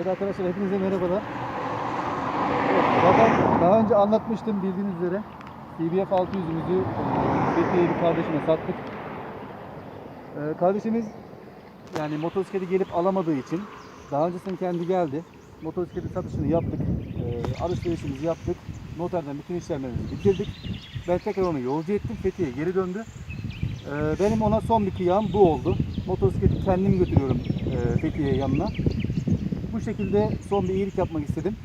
Evet arkadaşlar hepinize merhabalar. Zaten daha önce anlatmıştım bildiğiniz üzere. CBF 600'ümüzü e, Fethiye'ye bir kardeşime sattık. E, kardeşimiz yani motosikleti gelip alamadığı için daha öncesinde kendi geldi. Motosikletin satışını yaptık. E, alışverişimizi yaptık. Noterden bütün işlemlerimizi bitirdik. Ben tekrar onu yolcu ettim. Fethiye'ye geri döndü. E, benim ona son bir kıyam bu oldu. Motosikleti kendim götürüyorum e, Fethiye yanına. Bu şekilde son bir iyilik yapmak istedim.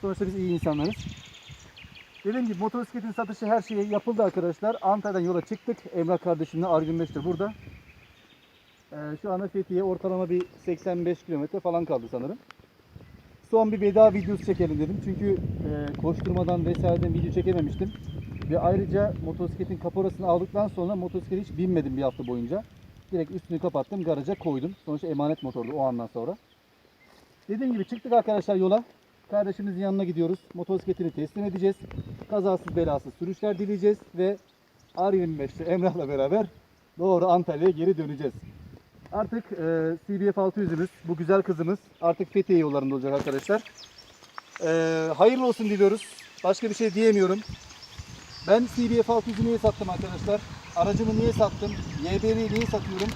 Sonuçta biz iyi insanlarız. Dediğim gibi motosikletin satışı her şey yapıldı arkadaşlar. Antalya'dan yola çıktık. Emrah kardeşimle R25'tir burada. Ee, şu anda Fethiye ortalama bir 85 kilometre falan kaldı sanırım. Son bir veda videosu çekelim dedim. Çünkü e, koşturmadan vesaireden video çekememiştim. Ve ayrıca motosikletin kaporasını aldıktan sonra motosiklete hiç binmedim bir hafta boyunca. Direkt üstünü kapattım, garaja koydum. Sonuçta emanet motordu o andan sonra. Dediğim gibi çıktık arkadaşlar yola. Kardeşimizin yanına gidiyoruz. Motosikletini teslim edeceğiz. Kazasız belasız sürüşler dileyeceğiz ve R25'te Emrah'la beraber doğru Antalya'ya geri döneceğiz. Artık e, CBF 600'ümüz, bu güzel kızımız artık Fethiye yollarında olacak arkadaşlar. E, hayırlı olsun diliyoruz. Başka bir şey diyemiyorum. Ben CBF 600'ü niye sattım arkadaşlar? Aracımı niye sattım? YBR'yi niye satıyorum?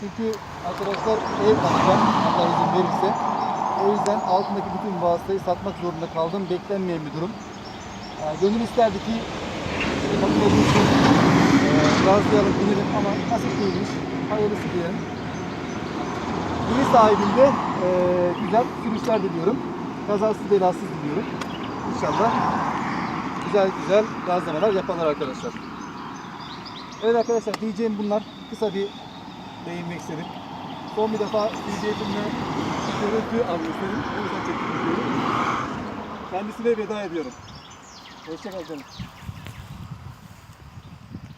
Çünkü arkadaşlar ev alacağım Allah izin verirse. O yüzden altındaki bütün vasıtayı satmak zorunda kaldım. Beklenmeyen bir durum. Yani gönül isterdi ki işte bakın e, binelim ama nasip değilmiş. Hayırlısı diyelim. İyi sahibinde e, güzel sürüşler diliyorum. Kazasız belasız diliyorum. İnşallah güzel güzel gazlamalar yaparlar arkadaşlar. Evet arkadaşlar diyeceğim bunlar. Kısa bir değinmek istedim. Son bir defa DJ'imle görüntü almak. Kendisine veda ediyorum. Hoşçakalın.